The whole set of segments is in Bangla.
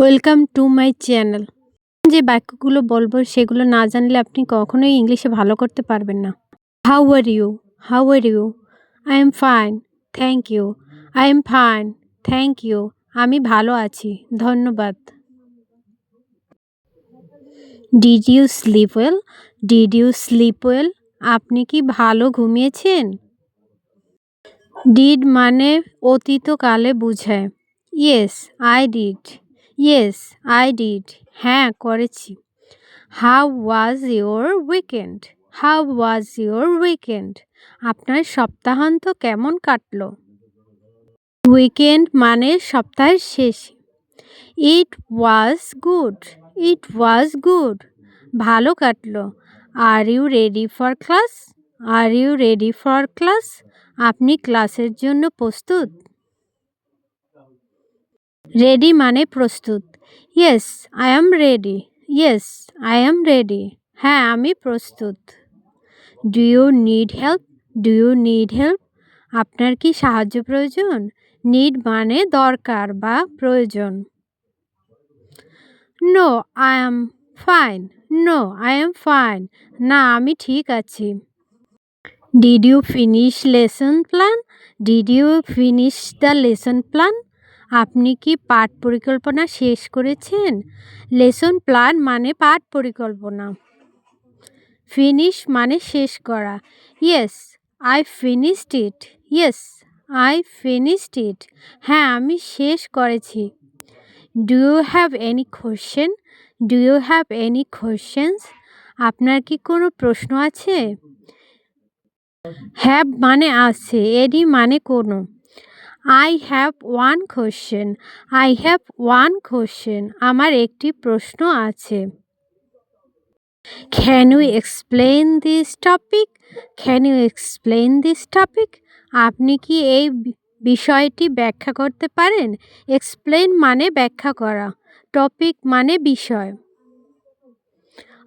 ওয়েলকাম টু মাই চ্যানেল যে বাক্যগুলো বলব সেগুলো না জানলে আপনি কখনোই ইংলিশে ভালো করতে পারবেন না। How are you how are you I am fine thank you I am fine thank you আমি ভালো আছি। ধন্যবাদ। Did you sleep well did you sleep well আপনি কি ভালো ঘুমিয়েছেন? ডিড মানে অতীতকালে বুঝায়। Yes I did yes I did হ্যাঁ করেছি। How was your weekend how was your weekend আপনার সপ্তাহান্ত কেমন কাটলো? উইকেন্ড মানে সপ্তাহের শেষ। ইট was good it was good ভালো কাটলো। Are you ready for class are you ready for class আপনি ক্লাসের জন্য প্রস্তুত? রেডি মানে প্রস্তুত। Yes I am ready yes I am ready হ্যাঁ আমি প্রস্তুত। Do you need help do you need help আপনার কি সাহায্য প্রয়োজন? নিড মানে দরকার বা প্রয়োজন। No I am fine no I am fine না, আমি ঠিক আছি। Did you finish lesson plan did you finish the lesson plan আপনি কি পাঠ পরিকল্পনা শেষ করেছেন? লেসন প্ল্যান মানে পাঠ পরিকল্পনা। ফিনিশ মানে শেষ করা। Yes, I finished it. Yes, I finished it. হ্যাঁ আমি শেষ করেছি। Do you have any question? Do you have any questions? আপনার কি কোনো প্রশ্ন আছে? হ্যাভ মানে আছে, এডি মানে কোনো। I have one question I have one question আমার একটি প্রশ্ন আছে। Can you explain this topic can you explain this topic আপনি কি এই বিষয়টি ব্যাখ্যা করতে পারেন? এক্সপ্লেন মানে ব্যাখ্যা করা। টপিক মানে বিষয়।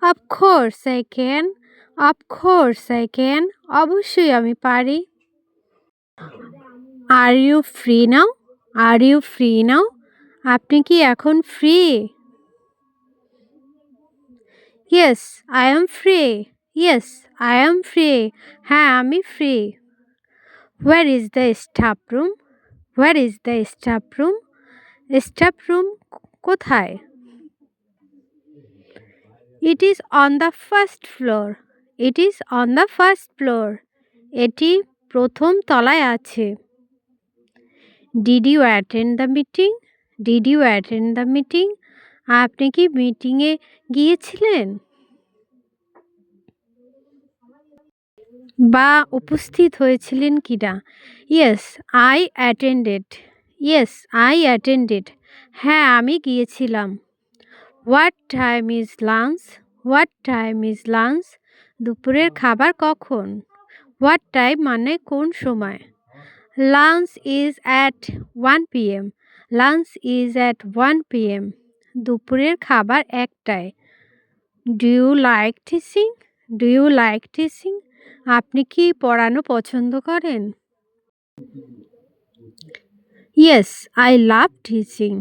Of course I can of course I can অবশ্যই আমি পারি। Are you free now are you free now আপনি কি এখন free yes I am free yes I am free হ্যাঁ আমি free where is the staff room where is the staff room staff room কোথায়? It is on the first floor it is on the first floor এটি প্রথম তলায় আছে। Did you attend the meeting did you attend the meeting আপনি কি মিটিংয়ে গিয়েছিলেন? বা উপস্থিত হয়েছিলেন কিনা? Yes I attended yes I attended হ্যাঁ আমি গিয়েছিলাম। What time is lunch what time is lunch দুপুরের খাবার কখন? হোয়াট টাইম মানে কোন সময়? Lunch is at one P M lunch is at one P M দুপুরের খাবার একটায়। Do you like teaching do you like teaching আপনি কি পড়ানো পছন্দ করেন? Yes I love teaching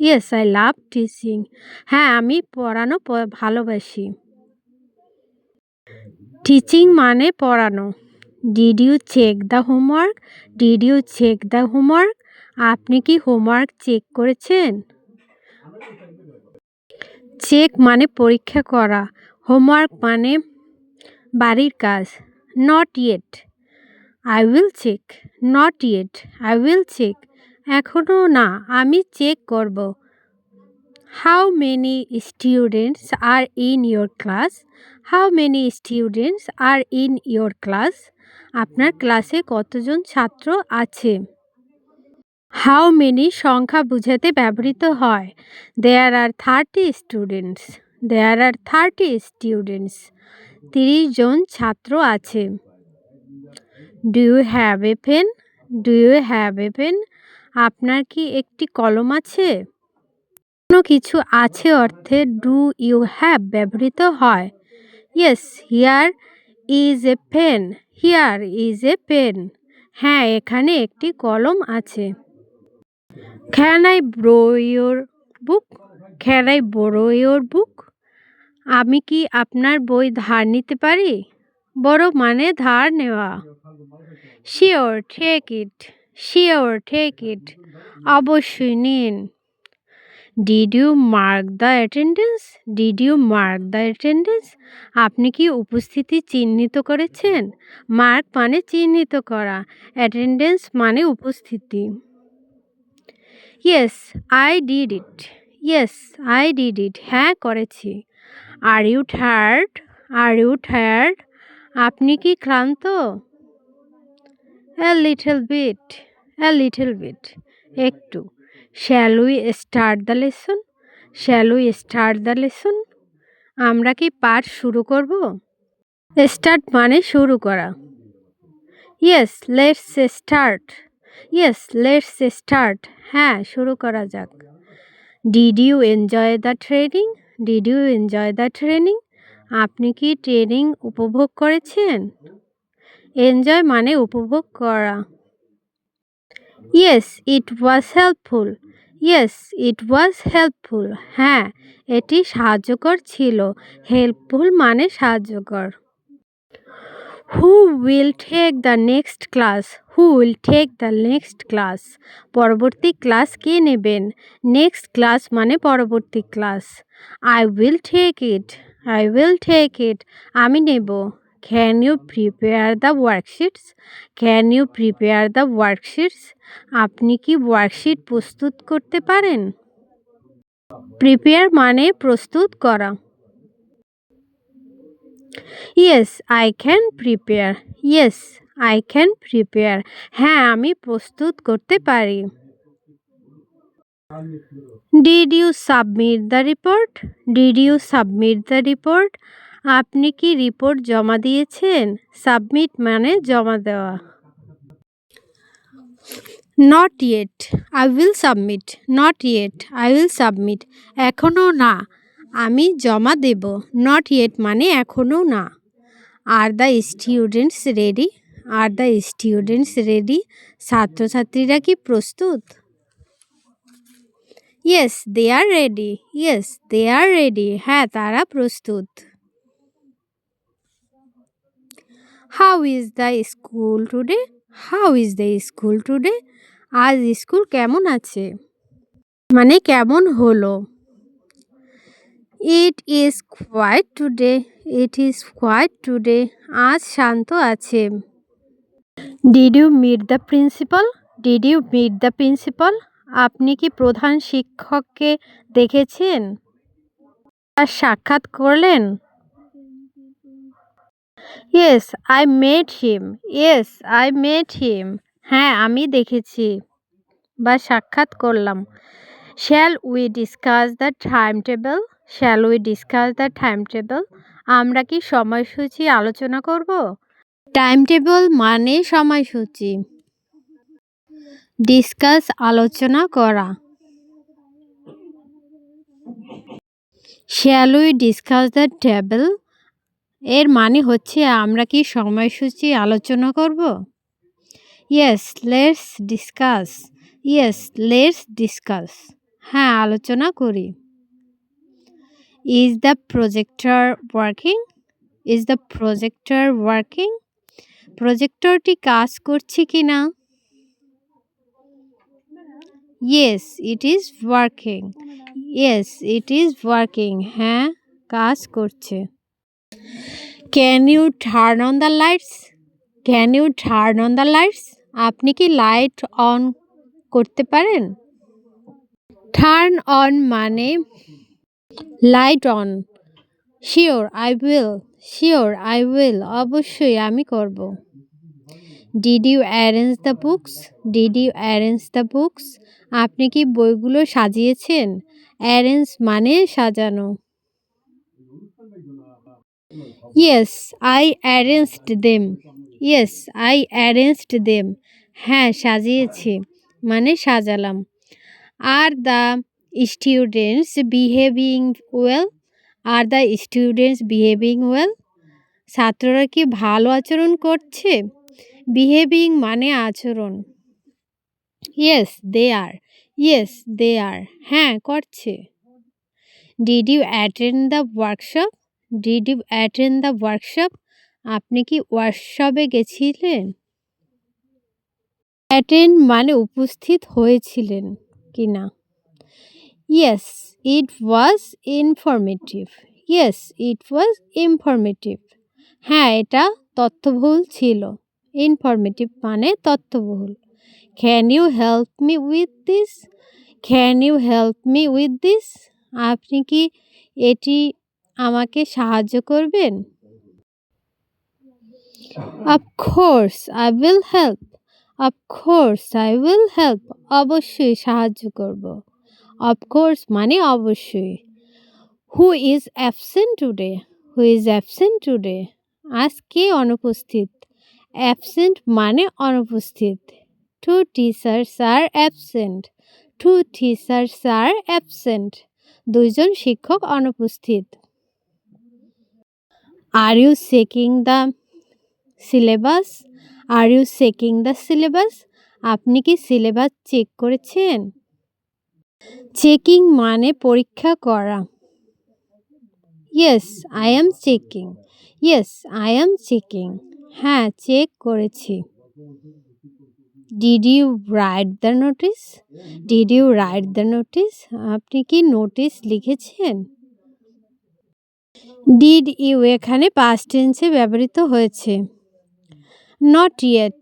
yes I love teaching হ্যাঁ আমি পড়ানো ভালোবাসি। টিচিং মানে পড়ানো। Did you check the homework did you check the homework আপনি কি হোমওয়ার্ক চেক করেছেন? চেক মানে পরীক্ষা করা। হোমওয়ার্ক মানে বাড়ির কাজ। Not yet I will check not yet I will check এখনও না, আমি চেক করব। How many students are in your class how many students are in your class আপনার ক্লাসে কতজন ছাত্র আছে? হাউ মেনি সংখ্যা বুঝাতে ব্যবহৃত হয়? There are thirty students there are thirty students তিরিশ জন ছাত্র আছে। Do you have a pen do you have a pen আপনার কি একটি কলম আছে? কোনো কিছু আছে অর্থে ডু ইউ হ্যাভ ব্যবহৃত হয়? Yes here is a pen here is a pen হ্যাঁ এখানে একটি কলম আছে। Can I borrow your book can I borrow your book আমি কি আপনার বই ধার নিতে পারি? বড়ো মানে ধার নেওয়া। Sure take it sure take it অবশ্যই নিন। Did you mark the attendance did you mark the attendance আপনি কি উপস্থিতি চিহ্নিত করেছেন? মার্ক মানে চিহ্নিত করা। অ্যাটেন্ডেন্স মানে উপস্থিতি। Yes I did it yes I did it হ্যাঁ করেছি। Are you tired are you tired আপনি কি ক্লান্ত? A little bit a little bit একটু। Shall we start the lesson shall we start the lesson আমরা কি পাঠ শুরু করব? স্টার্ট মানে শুরু করা। Yes let's start yes let's start হ্যাঁ শুরু করা যাক। Did you enjoy the training did you enjoy the training আপনি কি ট্রেনিং উপভোগ করেছেন? এনজয় মানে উপভোগ করা। Yes it was helpful yes it was helpful হ্যাঁ এটি সাহায্যকর ছিল। হেল্পফুল মানে সাহায্যকর। Who will take the next class who will take the next class পরবর্তী ক্লাস কে নেবেন? নেক্সট ক্লাস মানে পরবর্তী class I will take it I will take it আমি নেব। Can you prepare the worksheets can you prepare the worksheets আপনি কি ওয়ার্কশিট প্রস্তুত করতে পারেন? প্রিপেয়ার মানে প্রস্তুত করা। Yes I can prepare yes I can prepare হ্যাঁ আমি প্রস্তুত করতে পারি। Did you submit the report did you submit the report আপনি কি রিপোর্ট জমা দিয়েছেন? সাবমিট মানে জমা দেওয়া। Not yet I will submit not yet I will submit এখনও না। আমি জমা দেব। নট ইয়েট মানে এখনও না। Are the students ready are the students ready ছাত্রছাত্রীরা কি প্রস্তুত? Yes they are ready yes they are ready হ্যাঁ তারা প্রস্তুত। How is the school today how is the school today আজ স্কুল কেমন আছে? মানে কেমন হলো? It is quiet today it is quiet today আজ শান্ত আছে। Did you meet the principal did you meet the principal আপনি কি প্রধান শিক্ষককে দেখেছেন? তার সাক্ষাৎ করলেন? Yes I met him yes I met him হ্যাঁ আমি দেখেছি বা সাক্ষাৎ করলাম। Shall we discuss the time table shall we discuss the time table আমরা কি সময়সূচি আলোচনা করব? টাইম টেবল মানে সময়সূচি। ডিসকাস আলোচনা করা। Shall we discuss the table এর মানে হচ্ছে আমরা কি সময়সূচি আলোচনা করব? Yes let's discuss yes let's discuss হ্যাঁ আলোচনা করি। Is the projector working is the projector working প্রজেক্টরটি কাজ করছে কি না yes it is working yes it is working হ্যাঁ কাজ করছে। Can you turn on the lights can you turn on the lights আপনি কি লাইট অন করতে পারেন? টার্ন অন মানে light on sure I will sure I will অবশ্যই আমি করব। Did you arrange the books did you arrange the books আপনি কি বইগুলো সাজিয়েছেন? অ্যারেঞ্জ মানে সাজানো। Yes I arranged them yes I arranged them হ্যাঁ সাজিয়েছি। মানে সাজালাম। Are the students behaving well are the students behaving well ছাত্ররা কি ভালো আচরণ করছে? বিহেভিং মানে আচরণ। Yes they R yes they are হ্যাঁ করছে। Did you attend the workshop did you attend the workshop আপনি কি ওয়ার্কশপে গেছিলেন? অ্যাটেন্ড মানে উপস্থিত হয়েছিলেন কি না? Yes it was informative yes it was informative হ্যাঁ এটা তথ্যবহুল ছিল। ইনফরমেটিভ মানে তথ্যবহুল। Can you help me with this can you help me with this আপনি কি এটি আমাকে সাহায্য করবেন? Of course I will help of course I will help অবশ্যই সাহায্য করব। অফকোর্স মানে অবশ্যই। Who is absent today who is absent today আজ কে অনুপস্থিত? অ্যাবসেন্ট মানে অনুপস্থিত। Two teachers are absent two teachers are absent দুইজন শিক্ষক অনুপস্থিত। Are you checking the syllabus are you checking the syllabus আপনি কি সিলেবাস চেক করেছেন? চেকিং মানে পরীক্ষা করা। Yes I am checking yes I am checking হ্যাঁ চেক করেছি। Did you write the notice did you write the notice আপনি কি নোটিস লিখেছেন? ডিড ইউ এখানে পাস্ট টেন্সে ব্যবহৃত হয়েছে? Not yet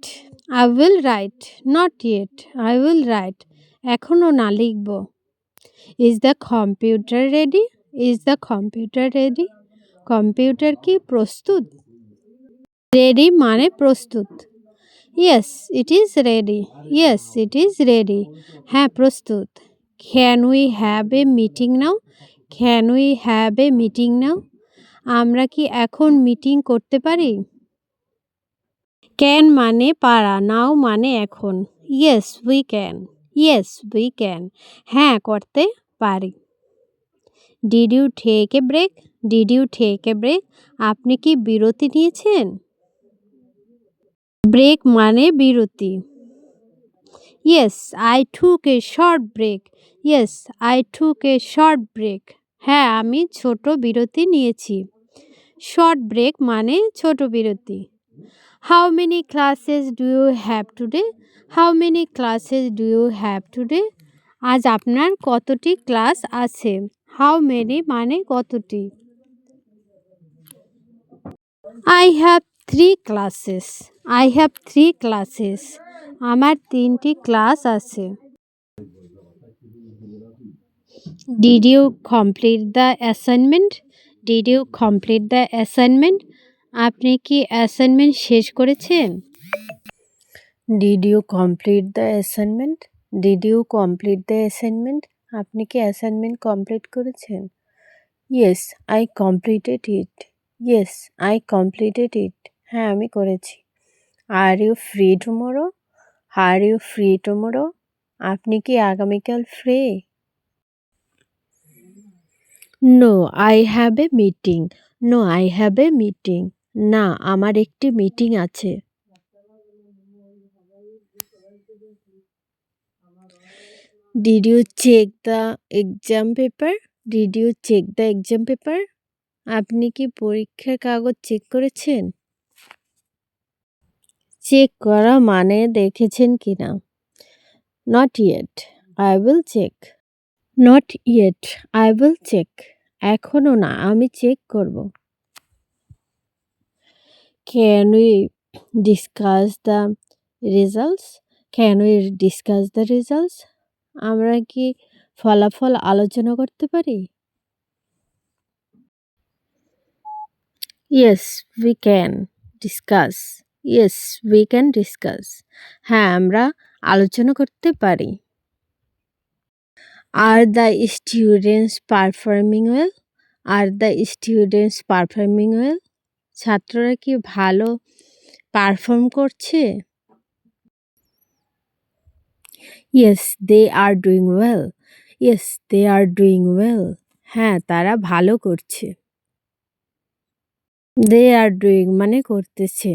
I will write not yet I will write এখনও না লিখব। Is the computer ready is the computer ready computer কি প্রস্তুত? রেডি মানে প্রস্তুত। Yes it is ready yes it is ready হ্যাঁ প্রস্তুত। Can we have a meeting now can we have a meeting now আমরা কি এখন মিটিং করতে পারি? ক্যান মানে পারা নাও মানে এখন। Yes we can yes we can হ্যাঁ করতে পারি। Did you take a break did you take a break আপনি কি বিরতি নিয়েছেন? ব্রেক মানে বিরতি। Yes I took a short break yes I took a short break হ্যাঁ আমি ছোট বিরতি নিয়েছি। শর্ট ব্রেক মানে ছোট বিরতি। How many classes do you have today how many classes do you have today আজ আপনার কতটি ক্লাস আছে? হাউ মেনি মানে কতটি? I have three classes I have three classes আমার তিনটি ক্লাস আছে। Did you complete the assignment did you complete the assignment আপনি কি অ্যাসাইনমেন্ট শেষ করেছেন? Did you complete the assignment did you complete the assignment আপনি কি অ্যাসাইনমেন্ট কমপ্লিট করেছেন? Yes I completed it yes I completed it হ্যাঁ আমি করেছি। Are you free tomorrow are you free tomorrow আপনি কি আগামীকাল free no I have a meeting no I have a meeting না, আমার একটি মিটিং আছে। Did you check the exam paper did you check the exam paper আপনি কি পরীক্ষার কাগজ চেক করেছেন? চেক করা মানে দেখেছেন কি না not yet I will check not yet I will check এখনও না, আমি চেক করব। Can we discuss the results can we discuss the results আমরা কি ফলাফল আলোচনা করতে পারি? Yes we can discuss yes we can discuss হ্যাঁ আমরা আলোচনা করতে পারি। Are the students performing well are the students performing well ছাত্ররা কি ভালো পারফর্ম করছে? Yes they are doing well yes they are doing well হ্যাঁ তারা ভালো করছে। দে আর ডুইং মানে করতেছে।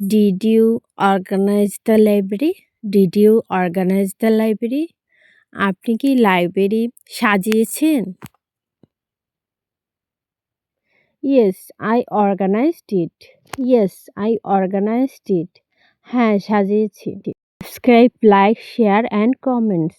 Did you organise the library did you organise the library আপনি কি লাইব্রেরি সাজিয়েছেন? Yes I organised it yes I organised it হ্যাঁ সাজিয়েছি। Subscribe like share and comments